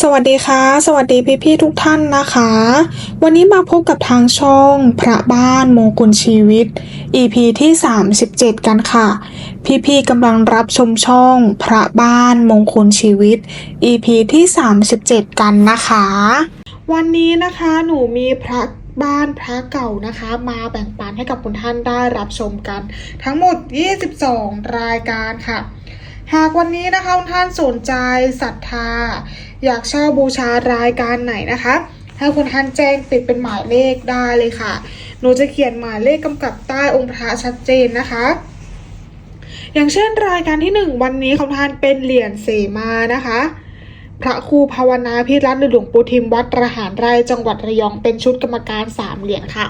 สวัสดีค่ะ สวัสดีพี่ๆทุกท่านนะคะ วันนี้มาพบกับทางช่องพระบ้านมงคลชีวิต EP ที่ 37 กันค่ะ พี่ๆกำลังรับชมช่องพระบ้านมงคลชีวิต EP ที่ 37 กันนะคะ วันนี้นะคะหนูมีพระบ้านพระเก่านะคะ มาแบ่งปันให้กับคุณท่านได้รับชมกัน ทั้งหมด 22 รายการค่ะ หากวันนี้นะคะคุณท่านสนใจศรัทธา อยากเช่าบูชารายการไหนนะคะให้คุณท่านแจ้งติดเป็นหมายเลขได้เลยค่ะ หนูจะเขียนหมายเลขกำกับใต้องค์พระชัดเจนนะคะ อย่างเช่นรายการที่หนึ่งวันนี้ของท่านเป็นเหรียญเสมานะคะ พระครูภาวนาพิรัตน์หรือหลวงปู่ทิมวัดระหารไรจังหวัดระยองเป็นชุดกรรมการสามเหรียญค่ะ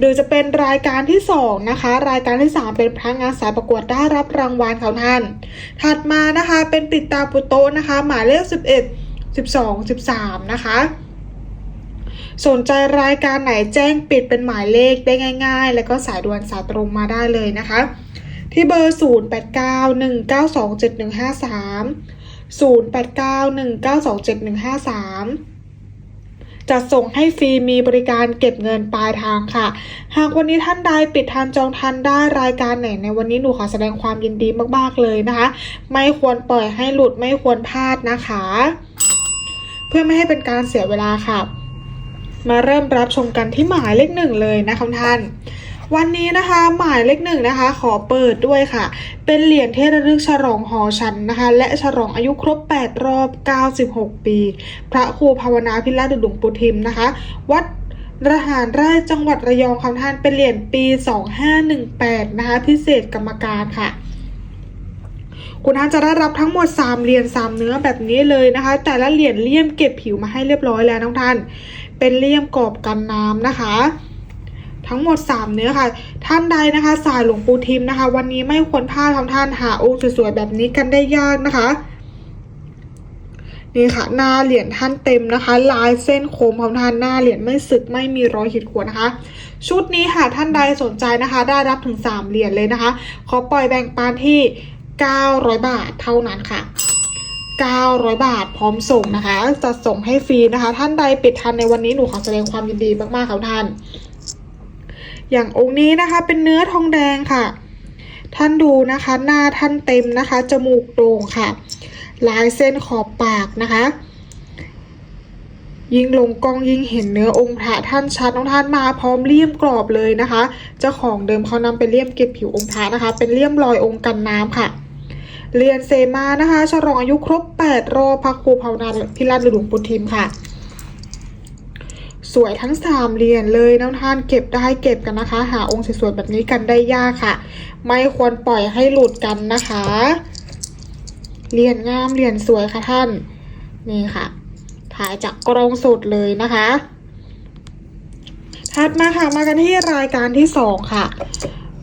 โดยจะเป็นรายการที่สองนะคะ รายการที่สามเป็นพระงานสายประกวดได้รับรางวัลของท่าน ถัดมานะคะเป็นปิดตาปุโตนะคะ หมายเลขสิ บเอ็ดสิบสองสิบสามนะคะ สนใจรายการไหนแจ้งปิดเป็นหมายเลขได้ง่าย ๆ แล้วก็สายด่วนสายตรงมาได้เลยนะคะ ที่เบอร์ 0 8 9 1 9 2 7 1 5 3 0 8 9 1 9 2 7 1 5 3จะส่งให้ฟรีมีบริการเก็บเงินปลายทางค่ะ หากวันนี้ท่านใดปิดทันจองทันได้รายการไหนในวันนี้หนูขอแสดงความยินดีมากๆเลยนะคะ ไม่ควรปล่อยให้หลุดไม่ควรพลาดนะคะ เพื่อไม่ให้เป็นการเสียเวลาค่ะ มาเริ่มรับชมกันที่หมายเลขหนึ่งเลยนะคะท่านวันนี้นะคะหมายเลขหนึ่งนะคะ ขอเปิดด้วยค่ะ เป็นเหรียญเทระลึกฉลองหอชันนะคะ และฉลองอายุครบ 8 รอบ 96 ปี พระครูภาวนาพิรัตน์หลวงปู่ทิมนะคะ วัดระหารไร่จังหวัดระยองคำท่านเป็นเหรียญปี 2518 นะคะ พิเศษกรรมการค่ะ คุณท่านจะได้รับทั้งหมด 3 เหรียญ3เนื้อแบบนี้เลยนะคะ แต่ละเหรียญเลี่ยมเก็บผิวมาให้เรียบร้อยแล้วน้องท่าน เป็นเลี่ยมกรอบกันน้ำนะคะทั้งหมด 3 เนื้อค่ะ ท่านใดนะคะ สายหลวงปู่ทิมนะคะ วันนี้ไม่ควรพลาดทำท่านหาองค์สวยๆแบบนี้กันได้ยากนะคะ นี่ค่ะ หน้าเหรียญท่านเต็มนะคะ ลายเส้นโค้งของท่านหน้าเหรียญไม่สึกไม่มีรอยขีดข่วนนะคะ ชุดนี้ค่ะท่านใดสนใจนะคะ ได้รับถึง 3 เหรียญเลยนะคะ ขอปล่อยแบ่งปันที่ 900 บาทเท่านั้นค่ะ 900 บาทพร้อมส่งนะคะ จะส่งให้ฟรีนะคะ ท่านใดปิดทันในวันนี้หนูขอแสดงความยินดีมากๆค่ะท่าน อย่างองค์นี้นะคะเป็นเนื้อทองแดงค่ะ ท่านดูนะคะ หน้าท่านเต็มนะคะ จมูกโด่งค่ะ ลายเส้นขอบปากนะคะยิ่งลงกล้องยิ่งเห็นเนื้อองค์พระท่านชัดน้องท่านมาพร้อมเลี่ยมกรอบเลยนะคะ เจ้าของเดิมเขานำไปเลี่ยมเก็บผิวองค์พระนะคะ เป็นเลี่ยมรอยองค์กันน้ำค่ะ เรียนเซมานะคะฉลองอายุครบ 8 รอบพระครูภาวนาพิรัตน์หลวงปู่ทิมค่ะ สวยทั้ง3เหรียญเลยน้องท่านเก็บได้เก็บกันนะคะ หาองค์สวยๆแบบนี้กันได้ยากค่ะ ไม่ควรปล่อยให้หลุดกันนะคะเหรียญงามเหรียญสวยค่ะท่าน นี่ค่ะ ถ่ายจากกล้องสดเลยนะคะถัดมาค่ะมากันที่รายการที่สองค่ะ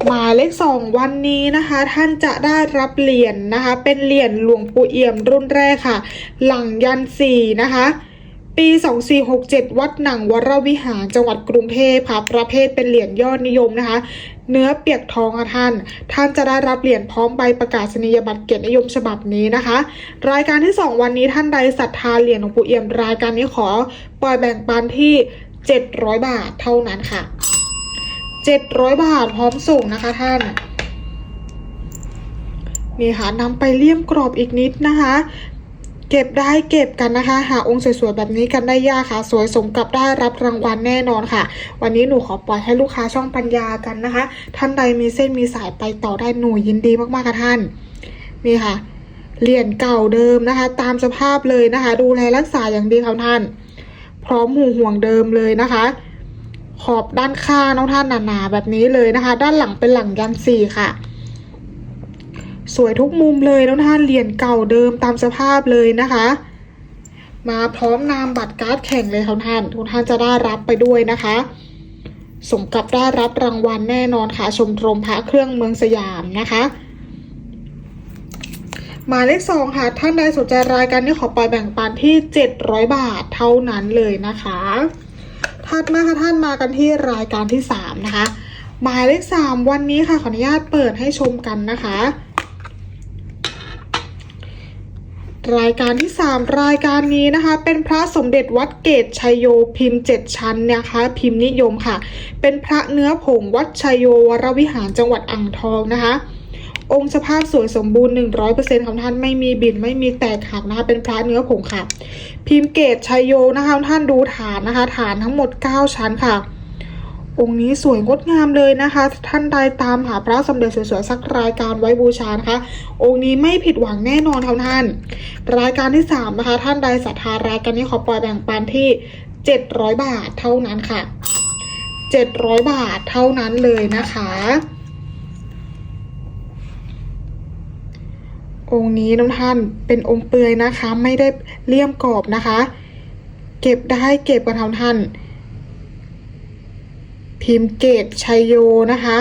หมายเลขสองวันนี้นะคะ ท่านจะได้รับเหรียญนะคะ เป็นเหรียญหลวงปู่เอี่ยมรุ่นแรกค่ะ หลังยันสี่นะคะปี 2467 วัดหนังวรวิหารจังหวัดกรุงเทพค่ะ ประเภทเป็นเหรียญยอดนิยมนะคะ เนื้อเปียกทองค่ะท่าน ท่านจะได้รับเหรียญพร้อมใบประกาศนียบัตรเกียรตินิยมฉบับนี้นะคะ รายการที่ 2 วันนี้ท่านใดศรัทธาเหรียญหลวงปู่เอี่ยมรายการนี้ขอปล่อยแบ่งปันที่ 700 บาทเท่านั้นค่ะ 700 บาทพร้อมส่งนะคะท่าน นี่ค่ะนำไปเลี่ยมกรอบอีกนิดนะคะ เก็บได้เก็บกันนะคะ หาองค์สวยๆแบบนี้กันได้ยากค่ะ สวยสมกับได้รับรางวัลแน่นอนค่ะ วันนี้หนูขอปล่อยให้ลูกค้าช่องปัญญากันนะคะ ท่านใดมีเส้นมีสายไปต่อได้หนูยินดีมากๆค่ะท่าน นี่ค่ะเหรียญเก่าเดิมนะคะ ตามสภาพเลยนะคะ ดูแลรักษาอย่างดีค่ะท่าน พร้อมหูห่วงเดิมเลยนะคะ ขอบด้านข้างน้องท่านหนาๆแบบนี้เลยนะคะ ด้านหลังเป็นหลังยันสี่ค่ะ สวยทุกมุมเลยน้องท่านเหรียญเก่าเดิมตามสภาพเลยนะคะ มาพร้อมนามบัตรการ์ดแข่งเลยค่ะท่านทุกท่านจะได้รับไปด้วยนะคะสมกับได้รับรางวัลแน่นอนค่ะ ชมรมพระเครื่องเมืองสยามนะคะหมายเลขสองค่ะ ท่านใดสนใจรายการนี้ขอปล่อยแบ่งปันที่ 700 บาทเท่านั้นเลยนะคะ ถัดมาค่ะท่านมากันที่รายการที่ 3 นะคะ หมายเลข 3 วันนี้ค่ะขออนุญาตเปิดให้ชมกันนะคะ รายการที่ 3 รายการนี้นะคะ เป็นพระสมเด็จวัดเกตชัยโยพิมพ์ 7 ชั้นนะคะ พิมพ์นิยมค่ะ เป็นพระเนื้อผงวัดชัยโยวรวิหารจังหวัดอ่างทองนะคะ องค์สภาพสวยสมบูรณ์100%ของท่านไม่มีบินไม่มีแตกหักนะคะ เป็นพระเนื้อผงค่ะ พิมพ์เกตชัยโยนะคะท่านดูฐานนะคะ ฐานทั้งหมด 9 ชั้นค่ะ องค์นี้สวยงดงามเลยนะคะ ท่านใดตามหาพระสมเด็จสวยๆสักรายการไว้บูชานะคะ องค์นี้ไม่ผิดหวังแน่นอนครับท่าน รายการที่3นะคะ ท่านใดศรัทธารายการนี้ขอปล่อยแบ่งปันที่ 700 บาทเท่านั้นค่ะ700 บาทเท่านั้นเลยนะคะ องค์นี้น้องท่านเป็นองค์เปลือยนะคะ ไม่ได้เลี่ยมกรอบนะคะ เก็บได้เก็บกันทำท่าน พิมพ์เกตชัยโยนะคะ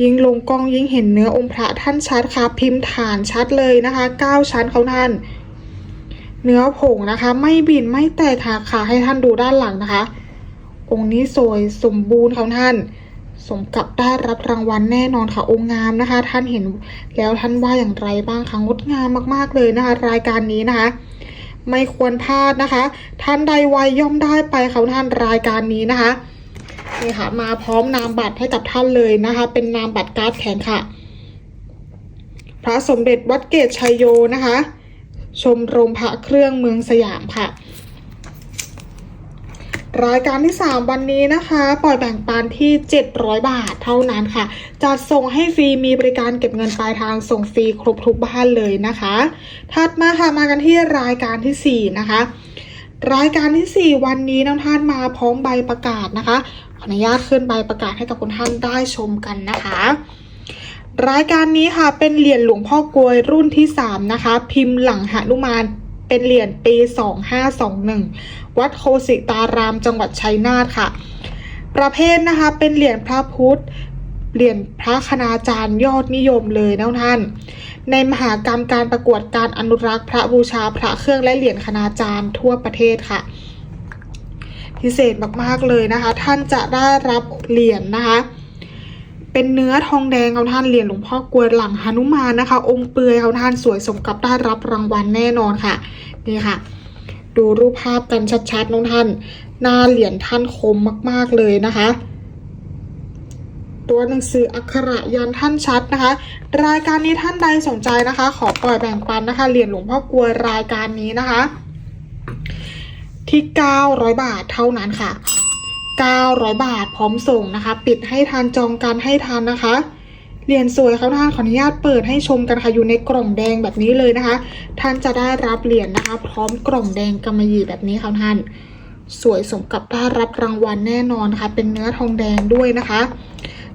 ยิ่งลงกล้องยิ่งเห็นเนื้อองค์พระท่านชัดค่ะ พิมพ์ฐานชัดเลยนะคะ9ชั้นเขาท่าน เนื้อผงนะคะ ไม่บินไม่แตกหักค่ะให้ท่านดูด้านหลังนะคะ องค์นี้สวยสมบูรณ์ค่ะท่าน สมกับได้รับรางวัลแน่นอนค่ะองค์งามนะคะ ท่านเห็นแล้วท่านว่าอย่างไรบ้างคะงดงามมาก ๆเลยนะคะ รายการนี้นะคะ ไม่ควรพลาดนะคะ ท่านใดไวย่อมได้ไปค่ะท่านรายการนี้นะคะนี่ค่ะมาพร้อมนามบัตรให้กับท่านเลยนะคะ เป็นนามบัตรการ์ดแข็งค่ะ พระสมเด็จวัดเกตชัยโยนะคะ ชมรมพระเครื่องเมืองสยามค่ะ รายการที่ 3 วันนี้นะคะ ปล่อยแบ่งปันที่ 700 บาทเท่านั้นค่ะ จัดส่งให้ฟรีมีบริการเก็บเงินปลายทางส่งฟรีครบทุกบ้านเลยนะคะ ถัดมาค่ะมากันที่รายการทีสี่4 นะคะ รายการทีสี่ 4 วันนี้น้องท่านมาพร้อมใบประกาศนะคะขออนุญาตขึ้นใบประกาศให้กับคุณท่านได้ชมกันนะคะ รายการนี้ค่ะเป็นเหรียญหลวงพ่อกลวยรุ่นที่ 3 นะคะ พิมพ์หลังหนุมานเป็นเหรียญปี 2521 วัดโคสิตารามจังหวัดชัยนาทค่ะ ประเภทนะคะเป็นเหรียญพระพุทธเหรียญพระคณาจารย์ยอดนิยมเลยนะท่าน ในมหากรรมการประกวดการอนุรักษ์พระบูชาพระเครื่องและเหรียญคณาจารย์ทั่วประเทศค่ะพิเศษมากๆเลยนะคะ ท่านจะได้รับเหรียญนะคะ เป็นเนื้อทองแดงเขาท่านเหรียญหลวงพ่อกวยหลังหนุมานนะคะ องค์เปลือยเขาท่านสวยสมกับได้รับรางวัลแน่นอนค่ะนี่ค่ะ ดูรูปภาพกันชัดๆน้องท่าน หน้าเหรียญท่านคมมาก ๆเลยนะคะ ตัวหนังสืออักขระยันท่านชัดนะคะ รายการนี้ท่านใดสนใจนะคะ ขอปล่อยแบ่งปันนะคะเหรียญหลวงพ่อกลัวรายการนี้นะคะ ที่ 900 บาทเท่านั้นค่ะ 900 บาทพร้อมส่งนะคะ ปิดให้ทานจองกันให้ทานนะคะ เหรียญสวยเขาท่านขออนุญาตเปิดให้ชมกันค่ะอยู่ในกล่องแดงแบบนี้เลยนะคะ ท่านจะได้รับเหรียญนะคะ พร้อมกล่องแดงกำมะหยี่แบบนี้ค่ะท่าน สวยสมกับได้รับรางวัลแน่นอนค่ะ เป็นเนื้อทองแดงด้วยนะคะ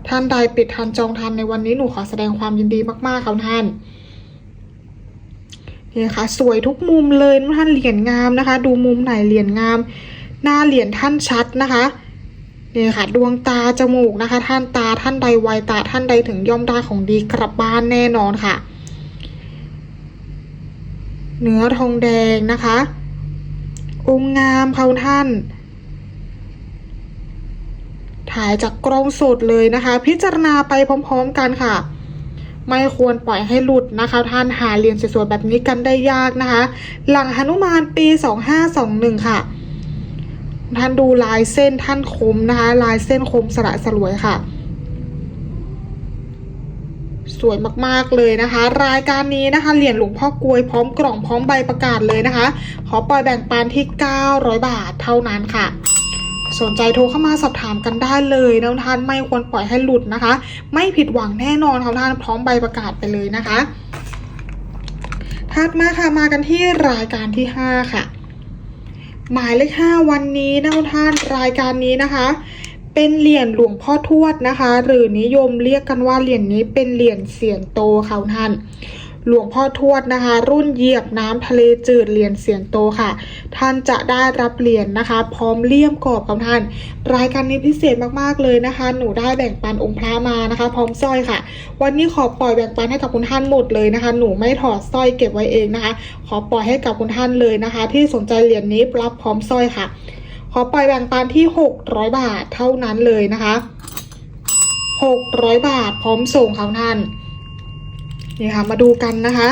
ท่านใดปิดทันจองทันในวันนี้หนูขอแสดงความยินดีมากๆค่ะท่านนี่ค่ะสวยทุกมุมเลยท่านเหรียญงามนะคะ ดูมุมไหนเหรียญงาม หน้าเหรียญท่านชัดนะคะ นี่ค่ะ ดวงตาจมูกนะคะ ท่านตาท่านใดไวตาท่านใดถึงย่อมได้ของดีกลับบ้านแน่นอนค่ะ เนื้อทองแดงนะคะ องค์งามเขาท่าน ถ่ายจากกล้องสดเลยนะคะ พิจารณาไปพร้อมๆกันค่ะ ไม่ควรปล่อยให้หลุดนะคะ ท่านหาเหรียญสวยๆแบบนี้กันได้ยากนะคะ หลังหนุมานปี 2521 ค่ะ ท่านดูลายเส้นท่านคมนะคะ ลายเส้นคมสละสลวยค่ะ สวยมากๆเลยนะคะ รายการนี้นะคะ เหรียญหลวงพ่อกลวยพร้อมกล่องพร้อมใบประกาศเลยนะคะ ขอปล่อยแบ่งปันที่ 900 บาทเท่านั้นค่ะสนใจโทรเข้ามาสอบถามกันได้เลยนะท่านไม่ควรปล่อยให้หลุดนะคะ ไม่ผิดหวังแน่นอนค่ะท่านพร้อมใบประกาศไปเลยนะคะถัดมาค่ะมากันที่รายการที่ 5 ค่ะ หมายเลข5วันนี้นะท่านรายการนี้นะคะ เป็นเหรียญหลวงพ่อทวดนะคะ หรือนิยมเรียกกันว่าเหรียญนี้เป็นเหรียญเสียนโตค่ะท่าน หลวงพ่อทวดนะคะ รุ่นเหยียบน้ำทะเลจืดเหรียญเสียนโตค่ะ ท่านจะได้รับเหรียญนะคะ พร้อมเลี่ยมกรอบกับท่าน รายการนี้พิเศษมากๆเลยนะคะ หนูได้แบ่งปันองค์พระมานะคะ พร้อมสร้อยค่ะ วันนี้ขอปล่อยแบ่งปันให้กับคุณท่านหมดเลยนะคะ หนูไม่ถอดสร้อยเก็บไว้เองนะคะ ขอปล่อยให้กับคุณท่านเลยนะคะ ที่สนใจเหรียญนี้รับพร้อมสร้อยค่ะ ขอปล่อยแบ่งปันที่ 600 บาทเท่านั้นเลยนะคะ 600 บาทพร้อมส่งค่ะท่าน นี่ค่ะมาดูกันนะคะ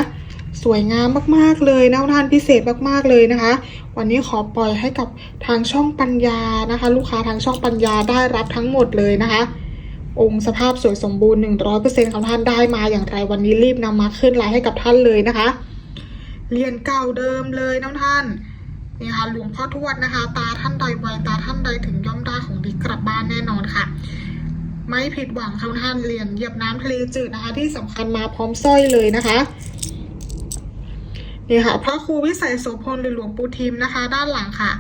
สวยงามมากๆเลยนะท่านพิเศษมากๆเลยนะคะ วันนี้ขอปล่อยให้กับทางช่องปัญญานะคะ ลูกค้าทางช่องปัญญาได้รับทั้งหมดเลยนะคะ องค์สภาพสวยสมบูรณ์ 100%ของท่านได้มาอย่างไรวันนี้รีบนำมาขึ้นไลน์ให้กับท่านเลยนะคะเรียญเก่าเดิมเลยนะท่านนี่ค่ะหลวงพ่อทวดนะคะ ตาท่านใดไวตาท่านใดถึงย่อมได้ของดีกลับบ้านแน่นอนค่ะ ไม่ผิดหวังค่ะท่านเหรียญเหยียบน้ำทะเลจืดนะคะ ที่สำคัญมาพร้อมสร้อยเลยนะคะนี่ค่ะพระครูวิสัยโสพลหรือหลวงปู่ทิมนะคะ ด้านหลังค่ะ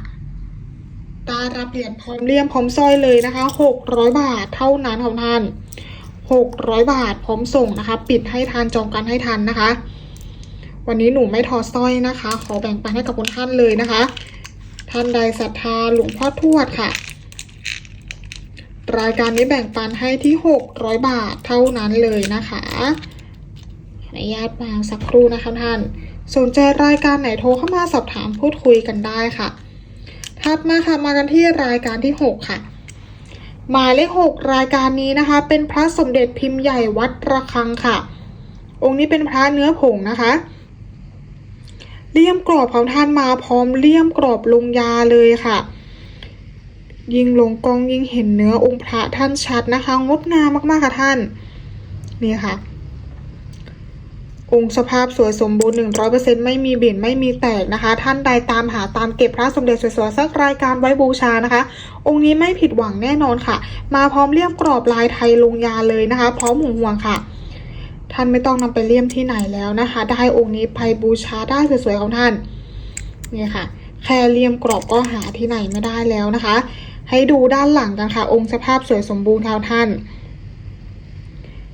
ได้รับเหรียญพร้อมเลี่ยมพร้อมสร้อยเลยนะคะหกร้อยบาทเท่านั้นของท่านหกร้อยบาทพร้อมส่งนะคะ ปิดให้ทันจองกันให้ทันนะคะ วันนี้หนูไม่ทอสร้อยนะคะ ขอแบ่งปันให้กับคุณท่านเลยนะคะ ท่านใดศรัทธาหลวงพ่อทวดค่ะ รายการนี้แบ่งปันให้ที่ 600 บาทเท่านั้นเลยนะคะขออนุญาตวางสักครู่นะคะท่าน สนใจรายการไหนโทรเข้ามาสอบถามพูดคุยกันได้ค่ะ ถัดมาค่ะมากันที่รายการที่ 6 ค่ะ หมายเลข 6 รายการนี้นะคะ เป็นพระสมเด็จพิมพ์ใหญ่วัดระฆังค่ะ องค์นี้เป็นพระเนื้อผงนะคะ เลี่ยมกรอบของท่านมาพร้อมเลี่ยมกรอบลงยาเลยค่ะ ยิ่งลงกล้องยิ่งเห็นเนื้อองค์พระท่านชัดนะคะ งดงามมากๆค่ะท่าน นี่ค่ะ องค์สภาพสวยสมบูรณ์ 100%ไม่มีเบี่ยนไม่มีแตกนะคะ ท่านใดตามหาตามเก็บพระสมเด็จสวยๆสักรายการไว้บูชานะคะ องค์นี้ไม่ผิดหวังแน่นอนค่ะ มาพร้อมเลี่ยมกรอบลายไทยลงยาเลยนะคะ พร้อมหมุนห่วงค่ะท่านไม่ต้องนำไปเลี่ยมที่ไหนแล้วนะคะ ได้องค์นี้ไปบูชาได้สวยๆของท่าน นี่ค่ะ แค่เลี่ยมกรอบก็หาที่ไหนไม่ได้แล้วนะคะ ให้ดูด้านหลังกันค่ะ องค์สภาพสวยสมบูรณ์ค่ะท่าน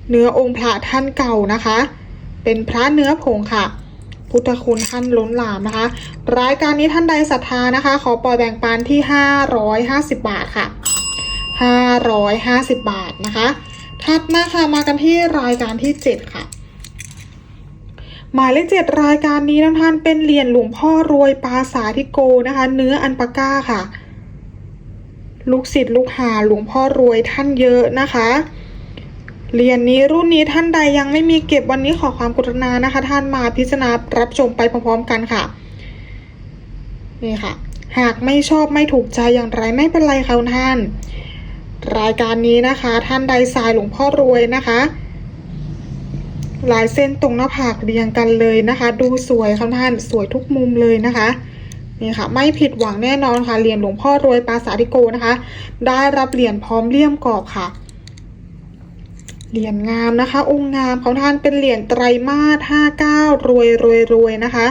เนื้อองค์พระท่านเก่านะคะ เป็นพระเนื้อผงค่ะ พุทธคุณท่านล้นหลามนะคะ รายการนี้ท่านใดศรัทธานะคะ ขอปล่อยแบ่งปันที่ 550 บาทค่ะ 550 บาทนะคะ ถัดมาค่ะมากันที่รายการที่ 7 ค่ะหมายเลขเจ็ดรายการนี้นะท่านเป็นเหรียญหลวงพ่อรวยปาสาธิโกนะคะ เนื้ออันปาก้าค่ะ ลูกศิษย์ลูกหาหลวงพ่อรวยท่านเยอะนะคะเหรียญนี้รุ่นนี้ท่านใดยังไม่มีเก็บวันนี้ขอความกรุณานะคะ ท่านมาพิจารณารับชมไปพร้อมๆกันค่ะนี่ค่ะ หากไม่ชอบไม่ถูกใจอย่างไรไม่เป็นไรค่ะท่าน รายการนี้นะคะ ท่านใดสายหลวงพ่อรวยนะคะลายเส้นตรงหน้าผากเรียงกันเลยนะคะ ดูสวยค่ะท่านสวยทุกมุมเลยนะคะ นี่ค่ะ ไม่ผิดหวังแน่นอนค่ะเหรียญหลวงพ่อรวยปราสาธิโกนะคะ ได้รับเหรียญพร้อมเลี่ยมกรอบค่ะเหรียญงามนะคะ องค์งามของท่านเป็นเหรียญไตรมาสห้าเก้ารวยรวยรวยนะคะ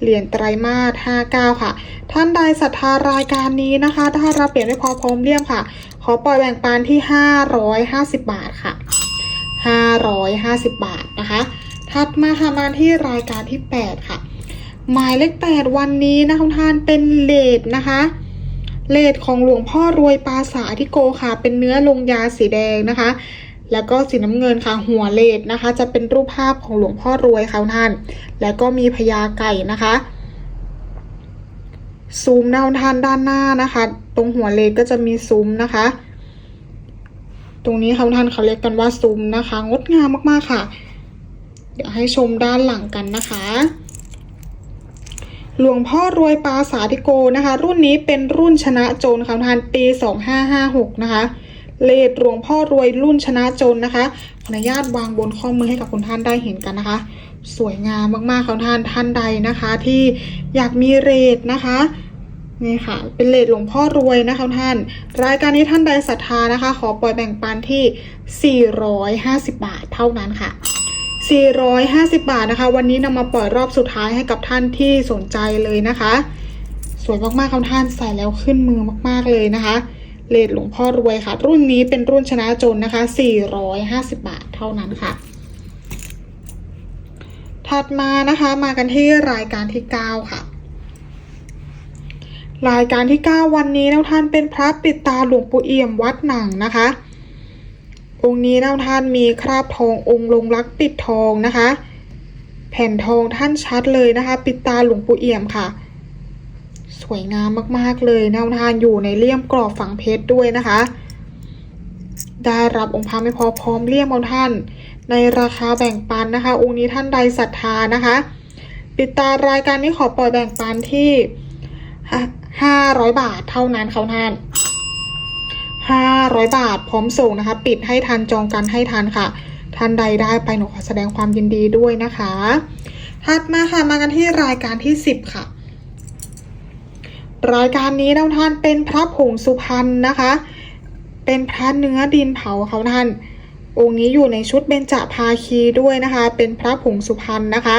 เหรียญไตรมาสห้าเก้าค่ะ ท่านใดศรัทธารายการนี้นะคะได้รับเหรียญไม่พอพร้อมเลี่ยมค่ะ ขอปล่อยแบ่งปันที่ห้าร้อยห้าสิบบาทค่ะ550บบาทนะคะ ถัดมาค่ะมาที่รายการที่8ค่ะ หมายเลข8วันนี้นะทุกท่านเป็นเลดนะคะเลดของหลวงพ่อรวยปาสาธิโกค่ะ เป็นเนื้อลงยาสีแดงนะคะ แล้วก็สีน้ำเงินค่ะ หัวเลดนะคะ จะเป็นรูปภาพของหลวงพ่อรวยค่ะท่าน แล้วก็มีพญาไก่นะคะ ซูมหน้าท่านด้านหน้านะคะ ตรงหัวเลดก็จะมีซุ้มนะคะ ตรงนี้ค่ะท่านเขาเรียกกันว่าซุ้มนะคะ งดงามมากๆค่ะ เดี๋ยวให้ชมด้านหลังกันนะคะ หลวงพ่อรวยปาสาธิโกนะคะ รุ่นนี้เป็นรุ่นชนะโจรค่ะท่านปี 2556 นะคะ เลดหลวงพ่อรวยรุ่นชนะโจรนะคะขออนุญาตวางบนข้อมือให้กับคุณท่านได้เห็นกันนะคะ สวยงามมากๆค่ะท่านท่านใดนะคะ ที่อยากมีเรทนะคะนี่ค่ะ เป็นเลทหลวงพ่อรวยนะคะท่าน รายการนี้ท่านใดศรัทธานะคะ ขอปล่อยแบ่งปันที่ 450 บาทเท่านั้นค่ะ 450 บาทนะคะ วันนี้นำมาเปล่อยรอบสุดท้ายให้กับท่านที่สนใจเลยนะคะ สวยมากๆค่ะท่านใส่แล้วขึ้นมือมากๆเลยนะคะเลทหลวงพ่อรวยค่ะ รุ่นนี้เป็นรุ่นชนะจนนะคะ 450 บาทเท่านั้นค่ะ ถัดมานะคะมากันที่รายการที่ 9 ค่ะ รายการที่ 9 วันนี้นะท่านเป็นพระปิดตาหลวงปู่เอี่ยมวัดหนังนะคะ องค์นี้นะท่านมีคราบทององค์ลงรักปิดทองนะคะ แผ่นทองท่านชัดเลยนะคะ ปิดตาหลวงปู่เอี่ยมค่ะ สวยงามมากๆเลยนะท่านอยู่ในเลี่ยมกรอบฝังเพชรด้วยนะคะ ได้รับองค์พระไม่พอพร้อมเลี่ยมเอาท่าน ในราคาแบ่งปันนะคะ องค์นี้ท่านใดศรัทธานะคะ ปิดตารายการนี้ขอปล่อยแบ่งปันที่ห้าร้อยบาทเท่านั้นเขาท่าน ห้าร้อยบาท พร้อมส่งนะคะ ปิดให้ทันจองกันให้ทันค่ะ ท่านใดได้ไปหนูขอแสดงความยินดีด้วยนะคะถัดมาค่ะมากันที่รายการที่สิบค่ะ รายการนี้นะท่านเป็นพระผงสุพรรณนะคะ เป็นพระเนื้อดินเผาเขาท่าน องค์นี้อยู่ในชุดเบญจภาคีด้วยนะคะ เป็นพระผงสุพรรณนะคะ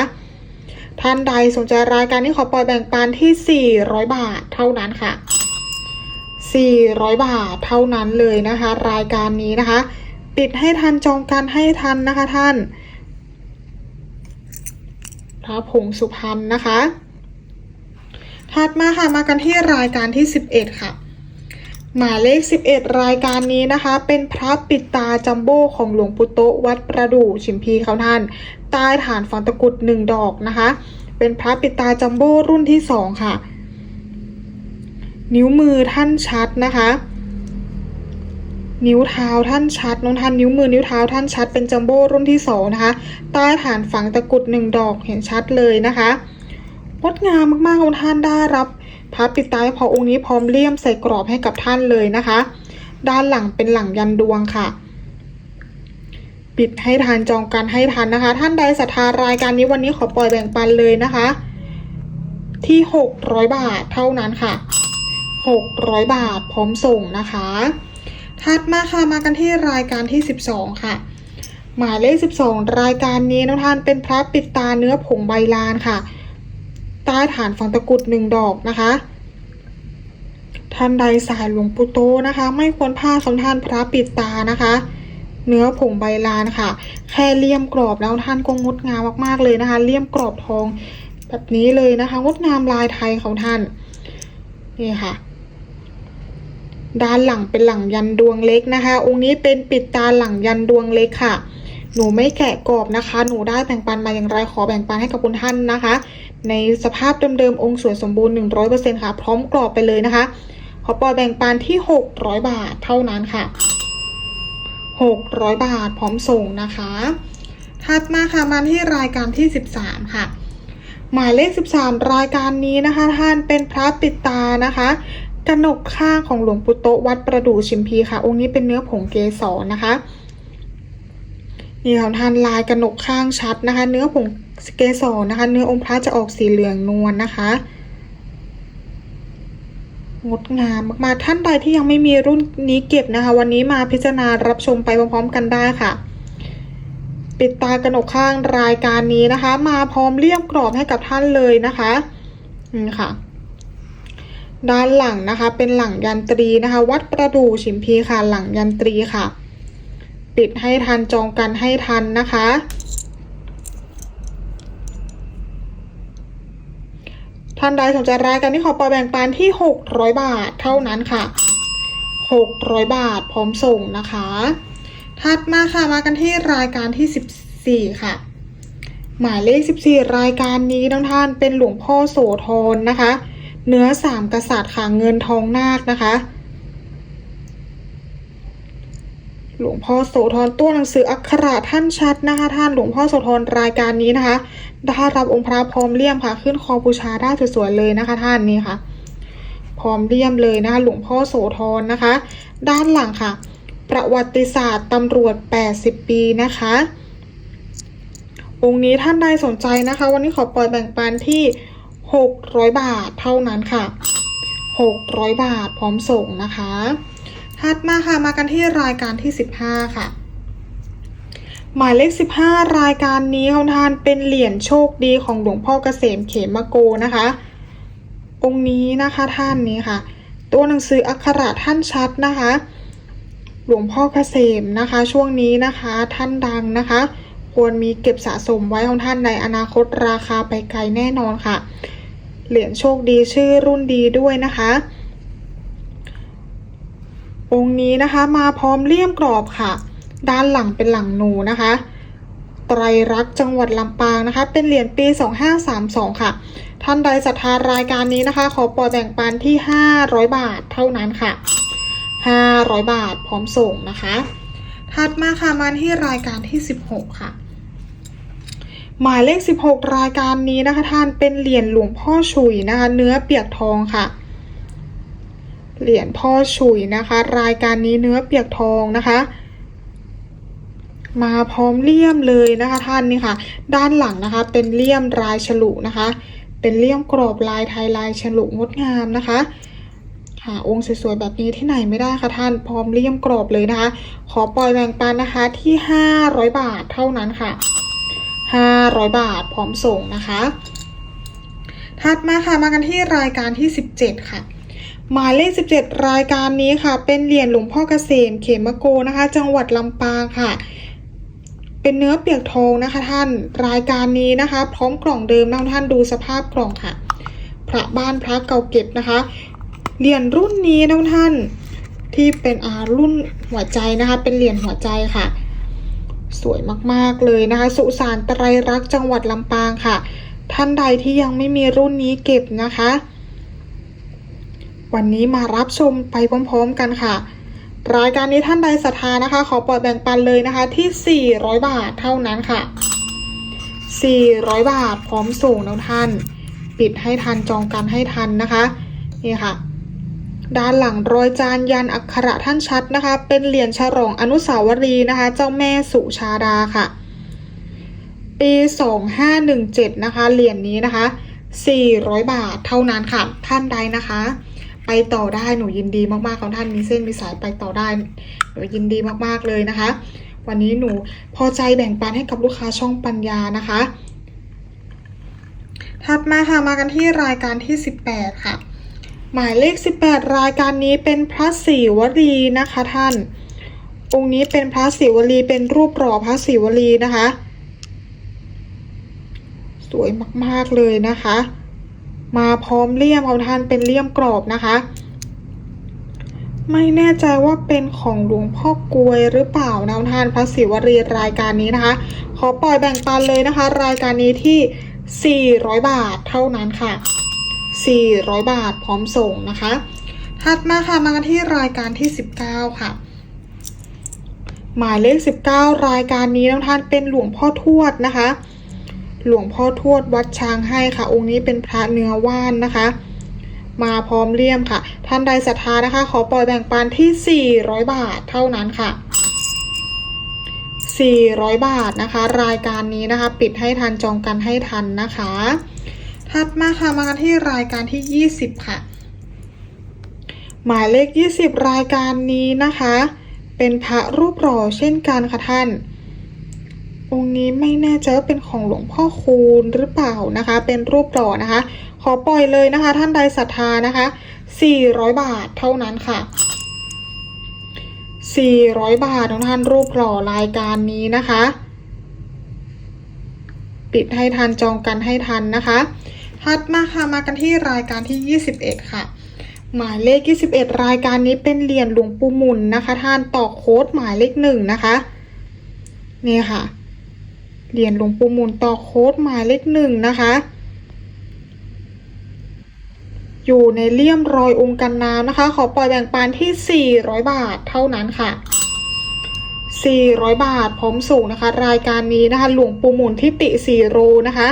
ท่านใดสนใจรายการนี้ขอปล่อยแบ่งปันที่ 400 บาทเท่านั้นค่ะ 400 บาทเท่านั้นเลยนะคะ รายการนี้นะคะปิดให้ทันจองกันให้ทันนะคะท่านพระผงสุพรรณนะคะ ถัดมาค่ะมากันที่รายการที่ 11 ค่ะหมายเลข 11 รายการนี้นะคะ เป็นพระปิดตาจัมโบ้ของหลวงปู่โตวัดประดู่ชิมพีเขาท่านใต้ฐานฝังตะกุดหนึ่งดอกนะคะ เป็นพระปิดตาจัมโบ้รุ่นที่สองค่ะ นิ้วมือท่านชัดนะคะ นิ้วเท้าท่านชัดน้องท่านนิ้วมือนิ้วเท้าท่านชัดเป็นจัมโบ้รุ่นที่สองนะคะใต้ฐานฝังตะกรุดหนึ่งดอกเห็นชัดเลยนะคะงดงามมากๆของท่านได้รับพระปิดตายพอองค์นี้พร้อมเลี่ยมใส่กรอบให้กับท่านเลยนะคะ ด้านหลังเป็นหลังยันดวงค่ะ ปิดให้ทันจองกันให้ทันนะคะ ท่านใดศรัทธารายการนี้วันนี้ขอปล่อยแบ่งปันเลยนะคะ ที่ 600 บาทเท่านั้นค่ะ 600 บาท พร้อมส่งนะคะ ถัดมาค่ะมากันที่รายการที่ 12 ค่ะ หมายเลข 12 รายการนี้นะท่านเป็นพระปิดตาเนื้อผงใบลานค่ะ ใต้ฐานฝังตะกุดหนึ่งดอกนะคะท่านใดสายหลวงปู่โตนะคะ ไม่ควรพลาดสำทานพระปิดตานะคะ เนื้อผงใบลานค่ะ แค่เลี่ยมกรอบแล้วท่านก็งดงามมากๆเลยนะคะ เลี่ยมกรอบทองแบบนี้เลยนะคะ งดงามลายไทยของท่านนี่ค่ะ ด้านหลังเป็นหลังยันดวงเล็กนะคะ องค์นี้เป็นปิดตาหลังยันดวงเล็กค่ะ หนูไม่แกะกรอบนะคะ หนูได้แบ่งปันมาอย่างไรขอแบ่งปันให้กับคุณท่านนะคะ ในสภาพเดิมๆองค์สวยสมบูรณ์ 100%ค่ะ พร้อมกรอบไปเลยนะคะ ขอปล่อยแบ่งปันที่ 600 บาทเท่านั้นค่ะ 600 บาทพร้อมส่งนะคะ ถัดมาค่ะมาที่รายการที่ 13 ค่ะหมายเลข 13 รายการนี้นะคะ ท่านเป็นพระปิดตานะคะ กระหนกข้างของหลวงปู่โตวัดประดู่ชิมพีค่ะ องค์นี้เป็นเนื้อผงเกสรนะคะนี่ค่ะท่านลายกระหนกข้างชัดนะคะ เนื้อผงเกสรนะคะ เนื้อองค์พระจะออกสีเหลืองนวลนะคะงดงามมากๆท่านใดที่ยังไม่มีรุ่นนี้เก็บนะคะ วันนี้มาพิจารณารับชมไปพร้อมๆกันได้ค่ะ ปิดตากระหนกข้างรายการนี้นะคะ มาพร้อมเลี่ยมกรอบให้กับท่านเลยนะคะนี่ค่ะ ด้านหลังนะคะ เป็นหลังยันตรีนะคะ วัดประดู่ฉิมพีค่ะ หลังยันตรีค่ะ ปิดให้ทันจองกันให้ทันนะคะ ท่านใดสนใจรายการนี้ขอปล่อยแบ่งปันที่ 600 บาทเท่านั้นค่ะ 600 บาทพร้อมส่งนะคะ ถัดมาค่ะมากันที่รายการที่ 14 ค่ะ หมายเลข 14 รายการนี้น้องท่านเป็นหลวงพ่อโสธรนะคะ เนื้อสามกษัตริย์ค่ะเงินทองนาคนะคะ หลวงพ่อโสธรตัวหนังสืออักขระท่านชัดนะคะท่านหลวงพ่อโสธรรายการนี้นะคะได้รับองค์พระพร้อมเลี่ยมค่ะ ขึ้นคอบูชาได้สวยๆเลยนะคะ ท่านนี่ค่ะ พร้อมเลี่ยมเลยนะคะหลวงพ่อโสธรนะคะ ด้านหลังค่ะ ประวัติศาสตร์ตำรวจ 80 ปีนะคะองค์นี้ท่านใดสนใจนะคะ วันนี้ขอปล่อยแบ่งปันที่ 600 บาทเท่านั้นค่ะ 600 บาทพร้อมส่งนะคะถัดมาค่ะมากันที่รายการที่ 15 ค่ะ หมายเลข 15 รายการนี้ของท่านเป็นเหรียญโชคดีของหลวงพ่อเกษมเขมโกนะคะ องค์นี้นะคะท่านนี้ค่ะ ตัวหนังสืออักขระท่านชัดนะคะ หลวงพ่อเกษมนะคะ ช่วงนี้นะคะท่านดังนะคะ ควรมีเก็บสะสมไว้ของท่านในอนาคตราคาไปไกลแน่นอนค่ะ เหรียญโชคดีชื่อรุ่นดีด้วยนะคะ องค์นี้นะคะมาพร้อมเลี่ยมกรอบค่ะ ด้านหลังเป็นหลังหนูนะคะ ไตรรักจังหวัดลำปางนะคะ เป็นเหรียญปี 2532 ค่ะ ท่านใดศรัทธารายการนี้นะคะ ขอปล่อยแบ่งปันที่ 500 บาทเท่านั้นค่ะ 500 บาทพร้อมส่งนะคะ ถัดมาค่ะมาที่รายการที่ 16 ค่ะ หมายเลข 16 รายการนี้นะคะท่านเป็นเหรียญหลวงพ่อฉุยนะคะ เนื้อเปียกทองค่ะ เหรียญพ่อฉุยนะคะ รายการนี้เนื้อเปียกทองนะคะ มาพร้อมเลี่ยมเลยนะคะท่านนี่ค่ะ ด้านหลังนะคะ เป็นเลี่ยมลายฉลุนะคะ เป็นเลี่ยมกรอบลายไทยลายฉลุงดงามนะคะหาองค์สวยๆแบบนี้ที่ไหนไม่ได้ค่ะท่านพร้อมเลี่ยมกรอบเลยนะคะ ขอปล่อยแบ่งปันนะคะที่ 500 บาทเท่านั้นค่ะ 500 บาทพร้อมส่งนะคะ ถัดมาค่ะมากันที่รายการที่ 17 ค่ะหมายเลข 17 รายการนี้ค่ะ เป็นเหรียญหลวงพ่อเกษมเขมโกนะคะ จังหวัดลำปางค่ะ เป็นเนื้อเปียกทองนะคะท่านรายการนี้นะคะ พร้อมกล่องเดิมนะท่านดูสภาพกล่องค่ะ พระบ้านพระเก่าเก็บนะคะเหรียญรุ่นนี้นะท่านที่เป็นอารุ่นหัวใจนะคะ เป็นเหรียญหัวใจค่ะ สวยมากๆเลยนะคะ สุสานไตรรักจังหวัดลำปางค่ะ ท่านใดที่ยังไม่มีรุ่นนี้เก็บนะคะ วันนี้มารับชมไปพร้อมๆกันค่ะ รายการนี้ท่านใดศรัทธานะคะ ขอปล่อยแบ่งปันเลยนะคะที่ 400 บาทเท่านั้นค่ะ 400 บาทพร้อมส่งนะท่าน ปิดให้ทันจองกันให้ทันนะคะ นี่ค่ะ ด้านหลังรอยจานยันอักขระท่านชัดนะคะ เป็นเหรียญฉลองอนุสาวรีย์นะคะ เจ้าแม่สุชาดาค่ะ ปี 2517 นะคะ เหรียญนี้นะคะ 400 บาทเท่านั้นค่ะ ท่านใดนะคะ ไปต่อได้หนูยินดีมากๆของท่านมีเส้นมีสายไปต่อได้หนูยินดีมากๆเลยนะคะ วันนี้หนูพอใจแบ่งปันให้กับลูกค้าช่องปัญญานะคะถัดมาค่ะมากันที่รายการที่ 18 ค่ะ หมายเลข 18 รายการนี้เป็นพระศิวลีนะคะท่าน องค์นี้เป็นพระศิวลีเป็นรูปหล่อพระศิวลีนะคะ สวยมากๆเลยนะคะ มาพร้อมเลี่ยมเอาท่านเป็นเลี่ยมกรอบนะคะ ไม่แน่ใจว่าเป็นของหลวงพ่อกวยหรือเปล่านะท่านพระศิวลีรายการนี้นะคะ ขอปล่อยแบ่งปันเลยนะคะ รายการนี้ที่ 400 บาทเท่านั้นค่ะ 400 บาทพร้อมส่งนะคะ ถัดมาค่ะมาที่รายการที่ 19 ค่ะ หมายเลข 19 รายการนี้นะท่านเป็นหลวงพ่อทวดนะคะ หลวงพ่อทวดวัดช้างให้ค่ะ องค์นี้เป็นพระเนื้อว่านนะคะ มาพร้อมเลี่ยมค่ะ ท่านใดศรัทธานะคะ ขอปล่อยแบ่งปันที่ 400 บาทเท่านั้นค่ะ400 บาทนะคะ รายการนี้นะคะ ปิดให้ทันจองกันให้ทันนะคะ ถัดมาค่ะมากันที่รายการที่ 20 ค่ะ หมายเลข 20 รายการนี้นะคะ เป็นพระรูปหล่อเช่นกันค่ะท่าน องค์นี้ไม่แน่ใจว่าเป็นของหลวงพ่อคูณหรือเปล่านะคะ เป็นรูปหล่อนะคะ ขอปล่อยเลยนะคะ ท่านใดศรัทธานะคะ 400 บาทเท่านั้นค่ะ 400 บาทของท่านรูปหล่อรายการนี้นะคะปิดให้ทันจองกันให้ทันนะคะ ถัดมาค่ะมากันที่รายการที่ 21 ค่ะ หมายเลข 21 รายการนี้เป็นเหรียญหลวงปู่มุนนะคะ ท่านต่อโค้ดหมายเลขหนึ่งนะคะนี่ค่ะเหรียญหลวงปู่มุนต่อโค้ดหมายเลขหนึ่งนะคะ อยู่ในเลี่ยมรอยองค์กันน้ำนะคะ ขอปล่อยแบ่งปันที่ 400 บาทเท่านั้นค่ะ 400 บาทพร้อมส่งนะคะ รายการนี้นะคะ หลวงปู่มุนทิติสีโรนะคะ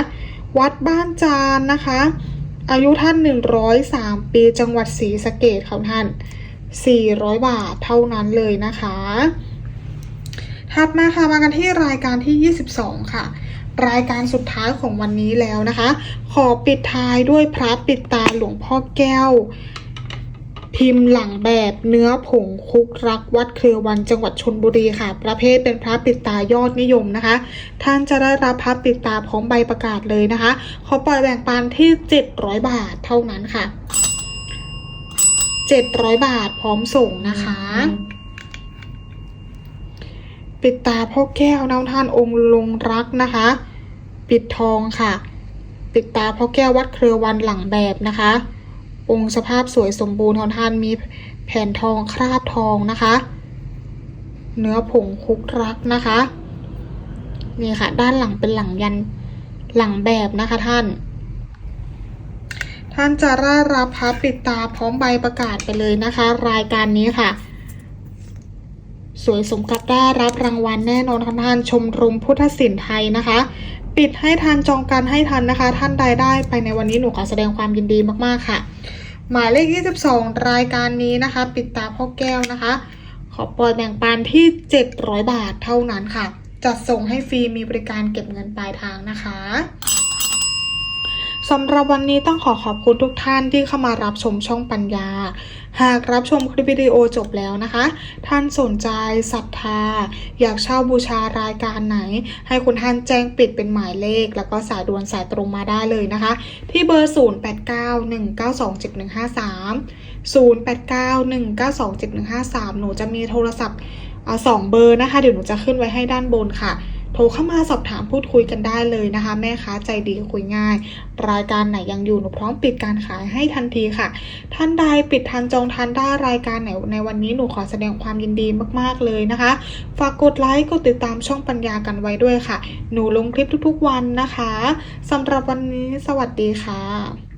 วัดบ้านจานนะคะ อายุท่าน 103 ปีจังหวัดศรีสะเกดค่ะท่าน 400 บาทเท่านั้นเลยนะคะถัดมาค่ะมากันที่รายการที่ 22 ค่ะ รายการสุดท้ายของวันนี้แล้วนะคะ ขอปิดท้ายด้วยพระปิดตาหลวงพ่อแก้ว พิมพ์หลังแบบเนื้อผงคุกรักวัดเครือวันจังหวัดชนบุรีค่ะ ประเภทเป็นพระปิดตายอดนิยมนะคะ ท่านจะได้รับพระปิดตาพร้อมใบประกาศเลยนะคะขอปล่อยแบ่งปันที่ 700 บาทเท่านั้นค่ะ 700 บาทพร้อมส่งนะคะปิดตาพ่อแก้วน้ำท่านองค์ลงรักนะคะ ปิดทองค่ะ ปิดตาพ่อแก้ววัดเครือวันหลังแบบนะคะ องค์สภาพสวยสมบูรณ์ของท่านมีแผ่นทองคราบทองนะคะ เนื้อผงคุกรักนะคะนี่ค่ะ ด้านหลังเป็นหลังยันหลังแบบนะคะท่าน ท่านจะได้รับพับปิดตาพร้อมใบประกาศไปเลยนะคะ รายการนี้ค่ะ สวยสมกับได้รับรางวัลแน่นอนค่ะท่านชมรมพุทธศิลป์ไทยนะคะ ปิดให้ทันจองการให้ทันนะคะ ท่านใดได้ไปในวันนี้หนูขอแสดงความยินดีมากๆค่ะ หมายเลข 22 รายการนี้นะคะ ปิดตาพ่อแก้วนะคะ ขอปล่อยแบ่งปันที่ 700 บาทเท่านั้นค่ะ จัดส่งให้ฟรีมีบริการเก็บเงินปลายทางนะคะสำหรับวันนี้ต้องขอขอบคุณทุกท่านที่เข้ามารับชมช่องปัญญา หากรับชมคลิปวิดีโอจบแล้วนะคะ ท่านสนใจศรัทธา อยากเช่าบูชารายการไหน ให้คุณท่านแจ้งปิดเป็นหมายเลข แล้วก็สายด่วนสายตรงมาได้เลยนะคะ ที่เบอร์ 0891927153 0891927153 หนูจะมีโทรศัพท์สองเบอร์นะคะ เดี๋ยวหนูจะขึ้นไว้ให้ด้านบนค่ะ โทรเข้ามาสอบถามพูดคุยกันได้เลยนะคะ แม่ค้าใจดีคุยง่าย รายการไหนยังอยู่หนูพร้อมปิดการขายให้ทันทีค่ะ ท่านใดปิดทันจองทันได้รายการไหนในวันนี้หนูขอแสดงความยินดีมากๆเลยนะคะ ฝากกดไลค์กดติดตามช่องปัญญากันไว้ด้วยค่ะ หนูลงคลิปทุกๆวันนะคะสำหรับวันนี้สวัสดีค่ะ